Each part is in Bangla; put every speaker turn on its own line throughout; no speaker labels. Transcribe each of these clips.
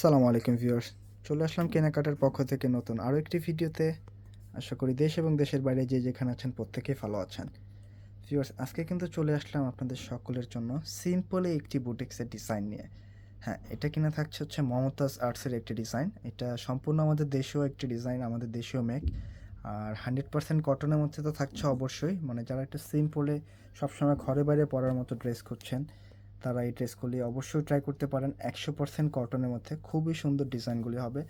সালামু আলাইকুম ভিউয়ার্স। চলে আসলাম কেনাকাটার পক্ষ থেকে নতুন আরও একটি ভিডিওতে। আশা করি দেশ এবং দেশের বাইরে যে যেখানে আছেন প্রত্যেকেই ভালো আছেন। ভিউয়ার্স, আজকে কিন্তু চলে আসলাম আপনাদের সকলের জন্য সিম্পলে একটি বুটিক্সের ডিজাইন নিয়ে। হ্যাঁ এটা কিনা থাকছে হচ্ছে মমতাজ আর্টসের একটি ডিজাইন এটা সম্পূর্ণ আমাদের দেশীয় একটি ডিজাইন আমাদের দেশীয় মেক আর হান্ড্রেড পার্সেন্ট কটনের মধ্যে তো থাকছে অবশ্যই। মানে যারা একটু সিম্পলে সবসময় ঘরে বাইরে পরার মতো ড্রেস করছেন তারা এই ড্রেসগুলি অবশ্যই ট্রাই করতে পারেন। একশো পার্সেন্ট কটনের মধ্যে খুবই সুন্দর ডিজাইনগুলি হবে।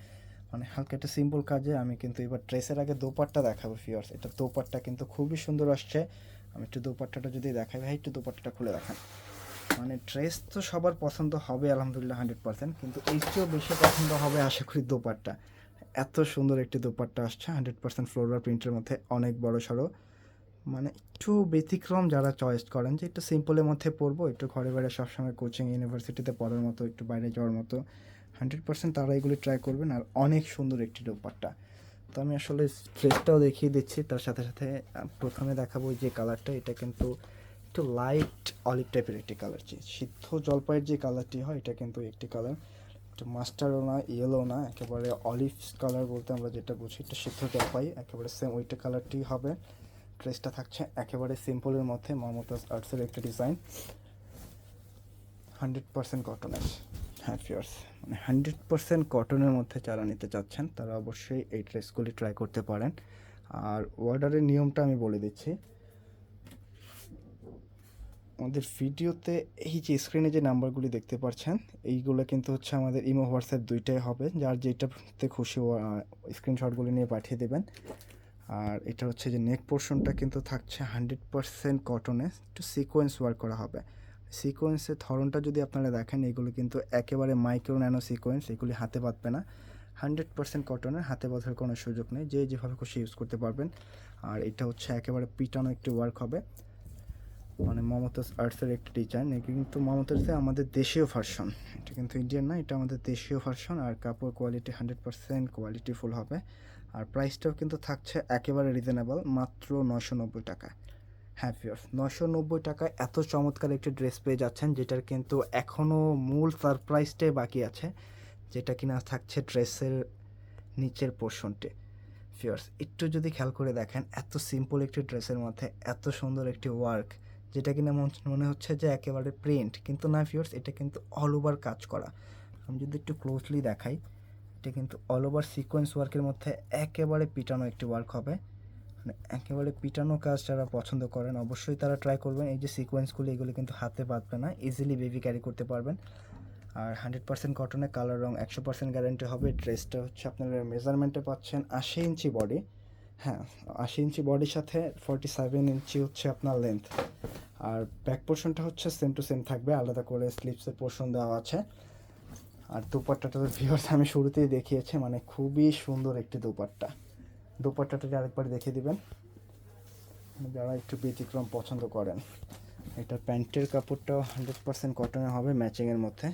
মানে হালকা একটা সিম্পল কাজে আমি কিন্তু এবার ড্রেসের আগে দোপাট্টা দেখাবো ফিয়ার্স এটা দোপাট্টা কিন্তু খুবই সুন্দর আসছে। আমি একটু দোপাট্টাটা যদি দেখাই ভাই, একটু দোপাট্টাটা খুলে দেখান। মানে ড্রেস তো সবার পছন্দ হবে আলহামদুলিল্লাহ হান্ড্রেড পার্সেন্ট কিন্তু এর চেয়েও বেশি পছন্দ হবে আশা করি দোপাট্টা। এত সুন্দর একটি দোপাট্টা আসছে, হান্ড্রেড পার্সেন্ট ফ্লোরার প্রিন্টের মধ্যে, অনেক বড় সড়ো। মানে একটু ব্যতিক্রম যারা চয়েস করেন যে একটু সিম্পলের মধ্যে পড়ব, একটু ঘরে বাইরে সবসময় কোচিং ইউনিভার্সিটিতে পড়ার মতো, একটু বাইরে যাওয়ার মতো হান্ড্রেড পার্সেন্ট তারা এগুলি ট্রাই করবেন আর অনেক সুন্দর একটি দোপাট্টা। তো আমি আসলে ড্রেসটাও দেখিয়ে দিচ্ছি, তার সাথে সাথে প্রথমে দেখাবো যে কালারটা এটা কিন্তু একটু লাইট অলিভ টাইপের একটি কালার সিদ্ধ জলপাইয়ের যে কালারটি হয়, এটা কিন্তু একটি কালার একটু মাস্টারও না ইয়েলো না, একেবারে অলিভ কালার বলতে আমরা যেটা বুঝি এটা সিদ্ধ জলপাই, একেবারে সেম ওইটা কালারটি হবে। ড্রেসটা থাকছে একেবারে সিম্পলের মধ্যে মমতাজ আর্টসের একটা ডিজাইন। হান্ড্রেড পার্সেন্ট কটনের হ্যাঁ ফিয়ার্স মানে হান্ড্রেড পার্সেন্ট কটনের মধ্যে যারা নিতে চাচ্ছেন, তারা অবশ্যই এই ড্রেসগুলি ট্রাই করতে পারেন। আর অর্ডারের নিয়মটা আমি বলে দিচ্ছি। আমাদের ভিডিওতে এই যে স্ক্রিনে যে নাম্বারগুলি দেখতে পাচ্ছেন, এইগুলো কিন্তু হচ্ছে আমাদের ইমো, হোয়াটসঅ্যাপ দুইটাই হবে। যার যেটাতে খুশি স্ক্রিনশটগুলি নিয়ে পাঠিয়ে দেবেন। আর এটা হচ্ছে যে নেক পোর্শনটা কিন্তু থাকছে হান্ড্রেড পারসেন্ট কটনে একটু সিকোয়েন্স ওয়ার্ক করা হবে। সিকোয়েন্সের ধরনটা যদি আপনারা দেখেন, এগুলো কিন্তু একেবারে মাইক্রো ন্যানো সিকোয়েন্স এগুলি হাতে বাঁধবে না। হান্ড্রেড পার্সেন্ট কটনের হাতে বাঁধার কোনো সুযোগ নেই, যে যেভাবে খুশি ইউজ করতে পারবেন। আর এটা হচ্ছে একেবারে পিটানো একটি ওয়ার্ক হবে। মানে মমতাজ আর্টসের একটি ডিজাইন এটা কিন্তু মমতাজের আমাদের দেশীয় ভার্সন এটা কিন্তু ইন্ডিয়ান না, এটা আমাদের দেশীয় ভার্সন আর কাপড় কোয়ালিটি হান্ড্রেড পার্সেন্ট কোয়ালিটিফুল হবে। আর প্রাইসটাও কিন্তু থাকছে একেবারে রিজনেবল মাত্র নশো নব্বই টাকা। হ্যাঁ ফিয়ার্স নশো নব্বই টাকায় এত চমৎকার একটি ড্রেস পেয়ে যাচ্ছেন, যেটার কিন্তু এখনও মূল সারপ্রাইজটাই বাকি আছে, যেটা কিনা থাকছে ড্রেসের নিচের পোর্শনটি ফিওর্স একটু যদি খেয়াল করে দেখেন, এত সিম্পল একটি ড্রেসের মধ্যে, এত সুন্দর একটি ওয়ার্ক যেটা কিনা মনে হচ্ছে যে একেবারে প্রিন্ট কিন্তু না ফিওর্স এটা কিন্তু অল ওভার কাজ করা। আমি যদি একটু ক্লোজলি দেখাই এটা কিন্তু অল ওভার সিকোয়েন্স ওয়ার্কের মধ্যে একেবারে পিটানো একটি ওয়ার্ক হবে। মানে একেবারে পিটানো কাজ যারা পছন্দ করেন, অবশ্যই তারা ট্রাই করবেন। এই যে সিকোয়েন্সগুলি এগুলি কিন্তু হাতে বাঁধবে না ইজিলি বেবি ক্যারি করতে পারবেন। আর হান্ড্রেড পার্সেন্ট কটনের কালার রং, একশো পার্সেন্ট গ্যারান্টি হবে। ড্রেসটা হচ্ছে আপনারা মেজারমেন্টে পাচ্ছেন আশি ইঞ্চি বডি হ্যাঁ আশি ইঞ্চি বডির সাথে ফর্টি সেভেন ইঞ্চি হচ্ছে আপনার লেন্থ আর ব্যাক পোর্শনটা হচ্ছে সেম টু সেম থাকবে। আলাদা করে স্লিপসের পোর্শন দেওয়া আছে। আর দুপাট্টাটা তো ভিউয়ার্স আমি শুরুতেই দেখিয়েছি মানে খুবই সুন্দর একটি দুপাট্টা। দুপাট্টাটা আরেকবার দেখিয়ে দিবেন, যারা একটু ব্যতিক্রম পছন্দ করেন এটার প্যান্টের কাপড়টাও হান্ড্রেড পার্সেন্ট কটনে হবে ম্যাচিংয়ের মধ্যে।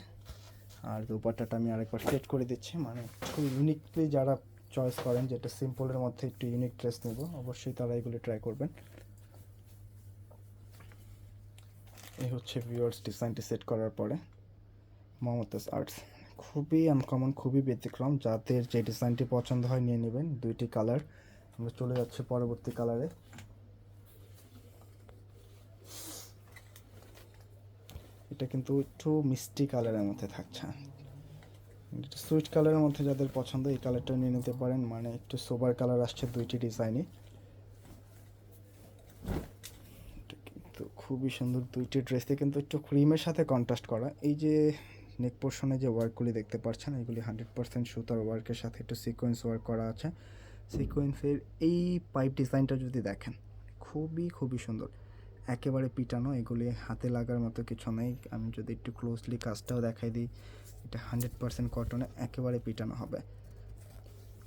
আর দুপাট্টাটা আমি আরেকবার সেট করে দিচ্ছি মানে খুব ইউনিকলি যারা চয়েস করেন, যেটা সিম্পলের মধ্যে একটু ইউনিক ড্রেস নেব, অবশ্যই তারা এগুলো ট্রাই করবেন। এই হচ্ছে ভিউয়ার্স ডিজাইনটি সেট করার পরে মমতাজ আর্টস খুবই আনকমন খুবই ব্যতিক্রম। যাদের যে ডিজাইনটি পছন্দ হয় নিয়ে নেবেন। দুইটি কালার আমরা চলে যাচ্ছি পরবর্তী কালারে এটা কিন্তু একটু মিষ্টি কালারের মধ্যে থাকছে। সুইট কালারের মধ্যে যাদের পছন্দ, এই কালারটা নিয়ে নিতে পারেন। মানে একটু সোবার কালার আসছে দুইটি ডিজাইনই এটা কিন্তু খুবই সুন্দর দুইটি ড্রেসে কিন্তু একটু ক্রিমের সাথে কন্ট্রাস্ট করা। এই যে নেক পোর্শনে যে ওয়ার্কগুলি দেখতে পাচ্ছেন এগুলি হান্ড্রেড পার্সেন্ট সুতার ওয়ার্কের সাথে একটু সিকোয়েন্স ওয়ার্ক করা আছে। সিকোয়েন্সের এই পাইপ ডিজাইনটা যদি দেখেন, খুবই খুবই সুন্দর। একেবারে পিটানো, এগুলি হাতে লাগার মতো কিছু নেই। আমি যদি একটু ক্লোজলি কাজটাও দেখাই দিই, এটা হান্ড্রেড পার্সেন্ট কটনে একেবারে পিটানো হবে।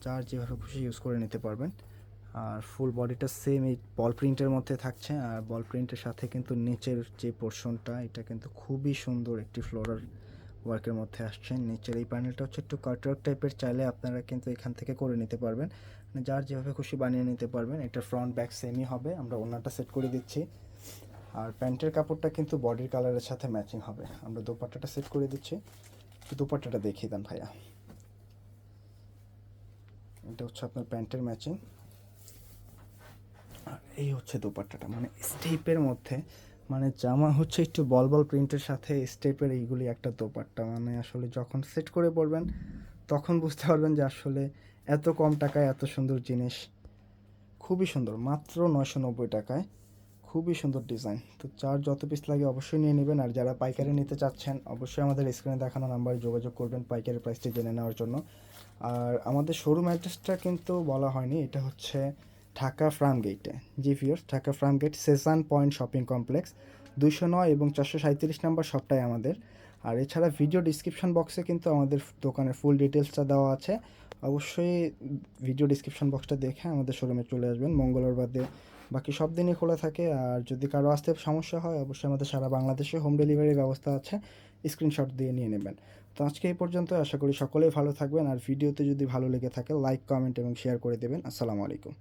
যার যেভাবে খুশি ইউজ করে নিতে পারবেন। আর ফুল বডিটা সেম এই বল প্রিন্টের মধ্যে থাকছে। আর বল প্রিন্টের সাথে কিন্তু নিচের যে পোর্শনটা এটা কিন্তু খুবই সুন্দর একটি ফ্লোরাল ওয়ার্কের মধ্যে আসছে নিচের এই প্যানেলটা হচ্ছে একটু কাটওয়ার্ক টাইপের চাইলে আপনারা কিন্তু এখান থেকে করে নিতে পারবেন। মানে যার যেভাবে খুশি বানিয়ে নিতে পারবেন, এটা ফ্রন্ট ব্যাক সেমই হবে। আমরা ওনাটা সেট করে দিচ্ছি। আর প্যান্টের কাপড়টা কিন্তু বডির কালারের সাথে ম্যাচিং হবে। আমরা দোপাট্টাটা সেট করে দিচ্ছি। দোপাট্টাটা দেখিয়ে দেন ভাইয়া। এটা হচ্ছে আপনার প্যান্টের ম্যাচিং আর এই হচ্ছে দোপাট্টাটা। মানে স্টেপের মধ্যে মানে জামা হচ্ছে একটু বল বল প্রিন্টের সাথে স্টেপের এইগুলি একটা দোপাট্টা। মানে আসলে যখন সেট করে পড়বেন তখন বুঝতে পারবেন যে আসলে এত কম টাকায় এত সুন্দর জিনিস। খুবই সুন্দর, মাত্র নয়শো নব্বই টাকায়। খুবই সুন্দর ডিজাইন। তো যার যত পিস লাগে অবশ্যই নিয়ে নেবেন। আর যারা পাইকারি নিতে চাচ্ছেন, অবশ্যই আমাদের স্ক্রিনে দেখানো নাম্বারে যোগাযোগ করবেন পাইকারি প্রাইসটি জেনে নেওয়ার জন্য। আর আমাদের শোরুম অ্যাড্রেসটা কিন্তু বলা হয়নি। এটা হচ্ছে ঢাকা ফার্ম গেটে জি ভিওর ঢাকা ফার্ম গেট সেসান পয়েন্ট শপিং কমপ্লেক্স দুশো নয় এবং চারশো সাঁত্রিশ নম্বর সবটাই আমাদের। আর এছাড়া ভিডিও ডিসক্রিপশন বক্সে কিন্তু আমাদের দোকানের ফুল ডিটেলসটা দেওয়া আছে। অবশ্যই ভিডিও ডিসক্রিপশন বক্সটা দেখে আমাদের শোরুমে চলে আসবেন। মঙ্গলবার বাদে বাকি সব দিনই খোলা থাকে। আর যদি কারও আসতে সমস্যা হয়, অবশ্যই আমাদের সারা বাংলাদেশে হোম ডেলিভারির ব্যবস্থা আছে। স্ক্রিনশট দিয়ে নিয়ে নেবেন। তো আজকে এই পর্যন্ত আশা করি সকলেই ভালো থাকবেন। আর ভিডিওতে যদি ভালো লেগে থাকে, লাইক, কমেন্ট এবং শেয়ার করে দেবেন। আসসালামু আলাইকুম।